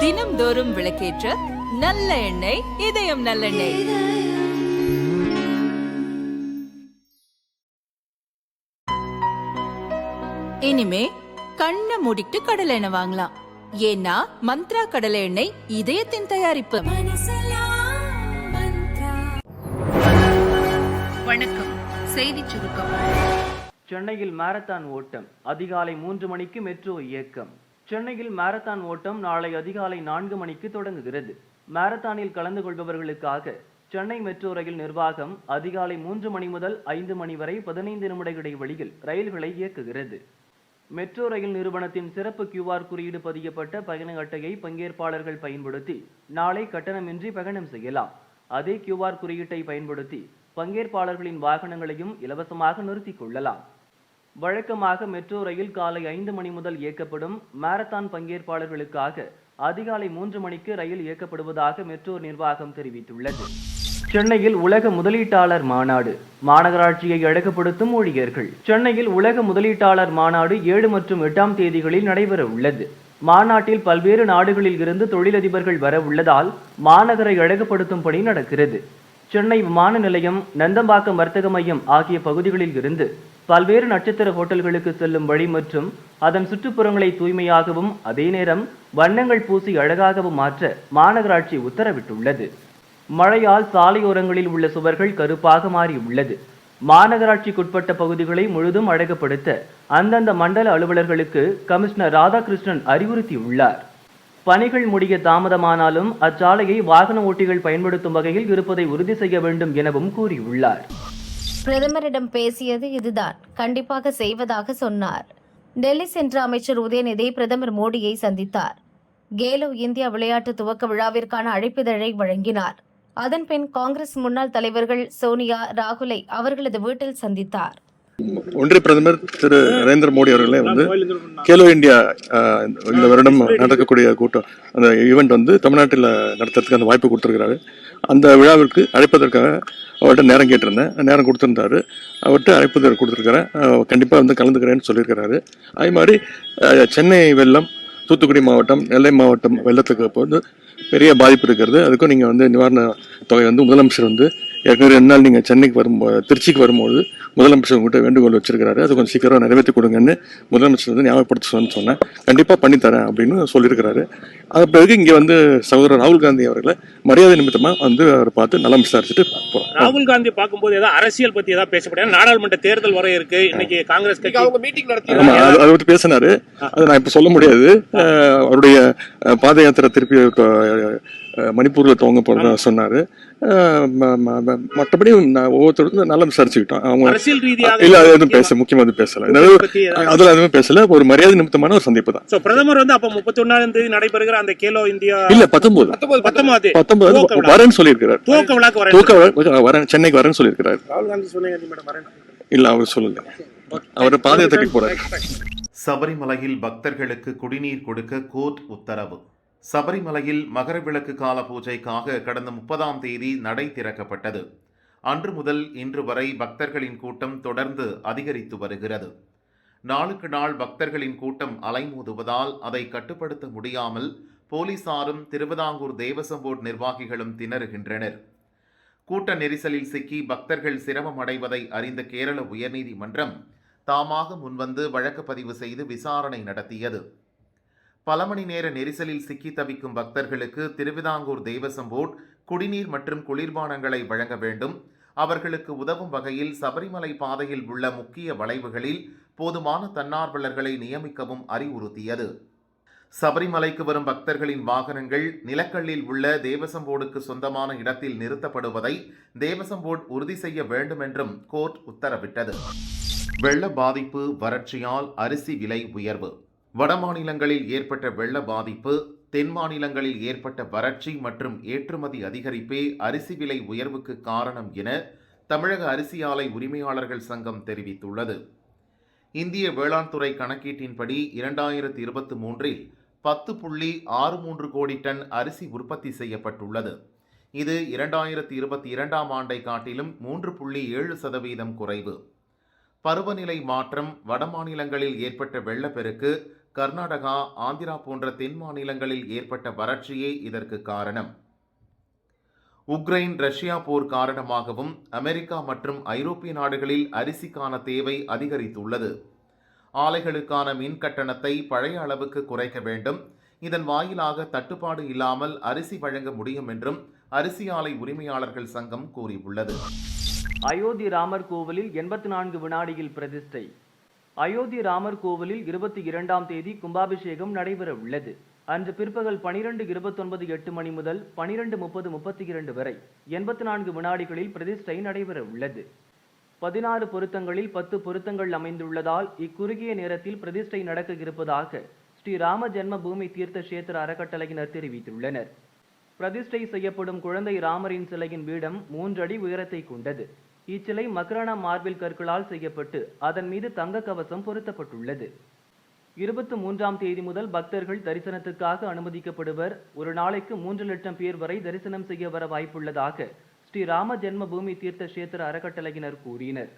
தினம்தோறும் விளக்கேற்ற நல்ல எண்ணெய் இதயம் நல்லெண்ணெய். இனிமே கண்ணை மூடிட்டு கடலை எண்ணெய் வாங்கலாம். ஏன்னா மந்த்ரா கடலை எண்ணெய் இதயத்தின் தயாரிப்பு. வணக்கம். செய்தி சுருக்கம். சென்னையில் மாரத்தான் ஓட்டம். அதிகாலை மூன்று மணிக்கு மெட்ரோ இயக்கம். சென்னையில் மாரத்தான் ஓட்டம் நாளை அதிகாலை நான்கு மணிக்கு தொடங்குகிறது. மாரத்தானில் கலந்து கொள்பவர்களுக்காக சென்னை மெட்ரோ ரயில் நிர்வாகம் அதிகாலை மூன்று மணி முதல் ஐந்து மணி வரை பதினைந்து நிமிட இடைவெளியில் ரயில்களை இயக்குகிறது. மெட்ரோ ரயில் நிறுவனத்தின் சிறப்பு கியூஆர் குறியீடு பதியப்பட்ட பயண அட்டையை பங்கேற்பாளர்கள் பயன்படுத்தி நாளை கட்டணமின்றி பயணம் செய்யலாம். அதே கியூஆர் குறியீட்டை பயன்படுத்தி பங்கேற்பாளர்களின் வாகனங்களையும் இலவசமாக நிறுத்திக் கொள்ளலாம். வழக்கமாக மெட்ரோ ரயில் காலை ஐந்து மணி முதல் இயக்கப்படும் மாரத்தான் பங்கேற்பாளர்களுக்காக அதிகாலை மூன்று மணிக்கு ரயில் இயக்கப்படுவதாக மெட்ரோ நிர்வாகம் தெரிவித்துள்ளது. சென்னையில் உலக முதலீட்டாளர் மாநாடு மாநகராட்சியை அழகுபடுத்தும் ஊழியர்கள். சென்னையில் உலக முதலீட்டாளர் மாநாடு ஏழு மற்றும் எட்டாம் தேதிகளில் நடைபெற உள்ளது. மாநாட்டில் பல்வேறு நாடுகளில் இருந்து தொழிலதிபர்கள் வர உள்ளதால் மாநகரை அழகுபடுத்தும் பணி நடக்கிறது. சென்னை விமான நிலையம் நந்தம்பாக்கம் வர்த்தக மையம் ஆகிய பகுதிகளில் இருந்து பல்வேறு நட்சத்திர ஹோட்டல்களுக்கு செல்லும் வழி மற்றும் அதன் சுற்றுப்புறங்களை தூய்மையாகவும் அதே நேரம் வண்ணங்கள் பூசி அழகாகவும் மாற்ற மாநகராட்சி உத்தரவிட்டுள்ளது. மழையால் சாலையோரங்களில் உள்ள சுவர்கள் கருப்பாக மாறியுள்ளது. மாநகராட்சிக்குட்பட்ட பகுதிகளை முழுதும் அழகுபடுத்த அந்தந்த மண்டல அலுவலர்களுக்கு கமிஷனர் ராதாகிருஷ்ணன் அறிவுறுத்தியுள்ளார். பணிகள் முடிய தாமதமானாலும் அச்சாலையை வாகன ஓட்டிகள் பயன்படுத்தும் வகையில் இருப்பதை உறுதி செய்ய வேண்டும் எனவும் கூறியுள்ளார். பிரதமரிடம் பேசியது இதுதான். கண்டிப்பாக செய்வதாக சொன்னார். டெல்லி சென்ற அமைச்சர் உதயநிதி பிரதமர் மோடியை சந்தித்தார். கேலோ இந்தியா விளையாட்டு துவக்க விழாவிற்கான அழைப்பிதழை வழங்கினார். அதன்பின் காங்கிரஸ் முன்னாள் தலைவர்கள் சோனியா ராகுலை அவர்களது வீட்டில் சந்தித்தார். ஒன்றிய பிரதமர் திரு நரேந்திர மோடி அவர்களே வந்து கேலோ இந்தியா இந்த வருடம் நடக்கக்கூடிய கூட்டம் அந்த ஈவெண்ட் வந்து தமிழ்நாட்டில் நடத்துறதுக்கு அந்த வாய்ப்பு கொடுத்துருக்கிறாரு. அந்த விழாவிற்கு அழைப்பதற்காக அவர்கிட்ட நேரம் கேட்டிருந்தேன். நேரம் கொடுத்துருந்தாரு. அவர்கிட்ட அழைப்பதற்கு கொடுத்துருக்கிறேன் கண்டிப்பாக வந்து கலந்துக்கிறேன்னு சொல்லியிருக்கிறாரு. அதே மாதிரி சென்னை வெள்ளம் தூத்துக்குடி மாவட்டம் நெல்லை மாவட்டம் வெள்ளத்துக்கு வந்து பெரிய பாதிப்பு இருக்கிறது. அதுக்கும் நீங்கள் வந்து நிவாரண தொகை வந்து முதலமைச்சர் வந்து ஏற்கனவே ரெண்டு நாள் நீங்கள் சென்னைக்கு வரும்போது திருச்சிக்கு வரும்போது முதலமைச்சர் உங்கள்கிட்ட வேண்டுகோள் வச்சிருக்கிறாரு. அது கொஞ்சம் சீக்கிரம் நிறைவேற்றி கொடுங்கன்னு முதலமைச்சர் வந்து ஞாபகப்படுத்த சொன்னு சொன்னேன் கண்டிப்பாக பண்ணித்தரேன் அப்படின்னு சொல்லியிருக்கிறாரு. அது பிறகு இங்கே வந்து சகோதரர் ராகுல் காந்தி அவர்களை மரியாதை நிமித்தமாக வந்து அவரை பார்த்து நலம் விசாரிச்சுட்டு போகிறோம் ராகுல் காந்தி பார்க்கும்போது ஏதாவது அரசியல் பத்தி ஏதாவது பேசப்படும் நாடாளுமன்ற தேர்தல் வர இருக்கு. இன்னைக்கு காங்கிரஸ் கட்சி அவங்க மீட்டிங் நடத்தி அது- பத்தி பேசினாரு. அதை நான் இப்ப சொல்ல முடியாது. அவருடைய பாத யாத்திரை திருப்பி மணிப்பூர்ல துவங்க போறதா சொன்னாரு. மற்றபடி நான் ஒவ்வொருத்தருக்கும் நல்லா விசாரிச்சுக்கிட்டோம். அவங்க அரசியல் ரீதியாக இல்ல அது எதுவும் பேச முக்கியமா எதுவும் பேசல. அதுல எதுவும் பேசல. ஒரு மரியாதை நிமித்தமான ஒரு சந்திப்பு தான். சோ பிரதமர் வந்து அப்ப முப்பத்தி ஒன்னாம் தேதி நடைபெறுகிற அந்த கேலோ இந்தியா இல்ல பத்தொன்பது. துவக்க விழா. வரேன்னு சொல்லியிருக்கிறார். துவக்க விழாக்கு தூக்க வர- வரேன் சென்னைக்கு வரேன்னு சொல்லியிருக்கிறார். ராகுல் காந்தி சொன்னீங்க இல்ல அவர் சொல்லல. அவர் பாத யாத்திரைக்கு போறாரு. சபரிமலையில் பக்தர்களுக்கு குடிநீர் கொடுக்க கோர்ட் உத்தரவு. சபரிமலையில் மகரவிளக்கு கால பூஜைக்காக கடந்த முப்பதாம் தேதி நடை திறக்கப்பட்டது. அன்று முதல் இன்று வரை பக்தர்களின் கூட்டம் தொடர்ந்து அதிகரித்து வருகிறது. நாளுக்கு நாள் பக்தர்களின் கூட்டம் அலைமோதுவதால் அதை கட்டுப்படுத்த முடியாமல் போலீசாரும் திருவிதாங்கூர் தேவசம் போர்டு நிர்வாகிகளும் திணறுகின்றனர். கூட்ட நெரிசலில் சிக்கி பக்தர்கள் சிரமம் அடைவதை அறிந்த கேரள உயர்நீதிமன்றம் தாமாக முன்வந்து வழக்கு பதிவு செய்து விசாரணை நடத்தியது. பல மணி நேர நெரிசலில் சிக்கி தவிக்கும் பக்தர்களுக்கு திருவிதாங்கூர் தேவசம் குடிநீர் மற்றும் குளிர்பானங்களை வழங்க வேண்டும். அவர்களுக்கு உதவும் வகையில் சபரிமலை பாதையில் உள்ள முக்கிய வளைவுகளில் போதுமான தன்னார்வலர்களை நியமிக்கவும் அறிவுறுத்தியது. சபரிமலைக்கு வரும் பக்தர்களின் வாகனங்கள் நிலக்கல்லில் உள்ள தேவசம் போர்டுக்கு சொந்தமான இடத்தில் நிறுத்தப்படுவதை தேவசம் போர்டு உறுதி செய்ய வேண்டும் என்றும் கோர்ட் உத்தரவிட்டது. வெள்ள பாதிப்பு வறட்சியால் அரிசி விலை உயர்வு. வடமாநிலங்களில் ஏற்பட்ட வெள்ள பாதிப்பு தென் மாநிலங்களில் ஏற்பட்ட வறட்சி மற்றும் ஏற்றுமதி அதிகரிப்பே அரிசி விலை உயர்வுக்கு காரணம் என தமிழக அரிசி ஆலை உரிமையாளர்கள் சங்கம் தெரிவித்துள்ளது. இந்திய வேளாண் துறை கணக்கீட்டின்படி இரண்டாயிரத்தி இருபத்தி மூன்றில் பத்து புள்ளி ஆறு மூன்று கோடி டன் அரிசி உற்பத்தி செய்யப்பட்டுள்ளது. இது இரண்டாயிரத்தி இருபத்தி இரண்டாம் ஆண்டை காட்டிலும் மூன்று புள்ளி ஏழு சதவீதம் குறைவு. பருவநிலை மாற்றம் வடமாநிலங்களில் ஏற்பட்ட வெள்ளப்பெருக்கு கர்நாடகா ஆந்திரா போன்ற தென் மாநிலங்களில் ஏற்பட்ட வறட்சியே இதற்கு காரணம். உக்ரைன் ரஷ்யா போர் காரணமாகவும் அமெரிக்கா மற்றும் ஐரோப்பிய நாடுகளில் அரிசிக்கான தேவை அதிகரித்துள்ளது. ஆலைகளுக்கான மின் கட்டணத்தை பழைய அளவுக்கு குறைக்க வேண்டும். இதன் வாயிலாக தட்டுப்பாடு இல்லாமல் அரிசி வழங்க முடியும் என்றும் அரிசி ஆலை உரிமையாளர்கள் சங்கம் கூறியுள்ளது. அயோத்தி ராமர் கோவிலில் எண்பத்தி நான்கு வினாடியில் பிரதிஷ்டை. அயோத்தி ராமர் கோவிலில் இருபத்தி இரண்டாம் தேதி கும்பாபிஷேகம் நடைபெற உள்ளது. அன்று பிற்பகல் பனிரெண்டு இருபத்தொன்பது எட்டு மணி முதல் பனிரெண்டு முப்பது முப்பத்தி இரண்டு வரை எண்பத்தி நான்கு வினாடிகளில் பிரதிஷ்டை நடைபெற உள்ளது. பதினாறு பொருத்தங்களில் பத்து பொருத்தங்கள் அமைந்துள்ளதால் இக்குறுகிய நேரத்தில் பிரதிஷ்டை நடக்க இருப்பதாக ஸ்ரீ ராம ஜென்ம பூமி தீர்த்த கஷேத்திர அறக்கட்டளையினர் தெரிவித்துள்ளனர். பிரதிஷ்டை செய்யப்படும் குழந்தை ராமரின் சிலையின் பீடம் மூன்றடி உயரத்தை கொண்டது. இச்சிலை மக்ரானா மார்பில் கற்களால் செய்யப்பட்டு அதன் மீது தங்க கவசம் பொருத்தப்பட்டுள்ளது. இருபத்தி மூன்றாம் தேதி முதல் பக்தர்கள் தரிசனத்துக்காக அனுமதிக்கப்படுவர். ஒரு நாளைக்கு மூன்று லட்சம் பேர் வரை தரிசனம் செய்ய வர வாய்ப்புள்ளதாக ஸ்ரீ ராம ஜென்மபூமி தீர்த்த கஷேத்திர அறக்கட்டளையினர் கூறினர்.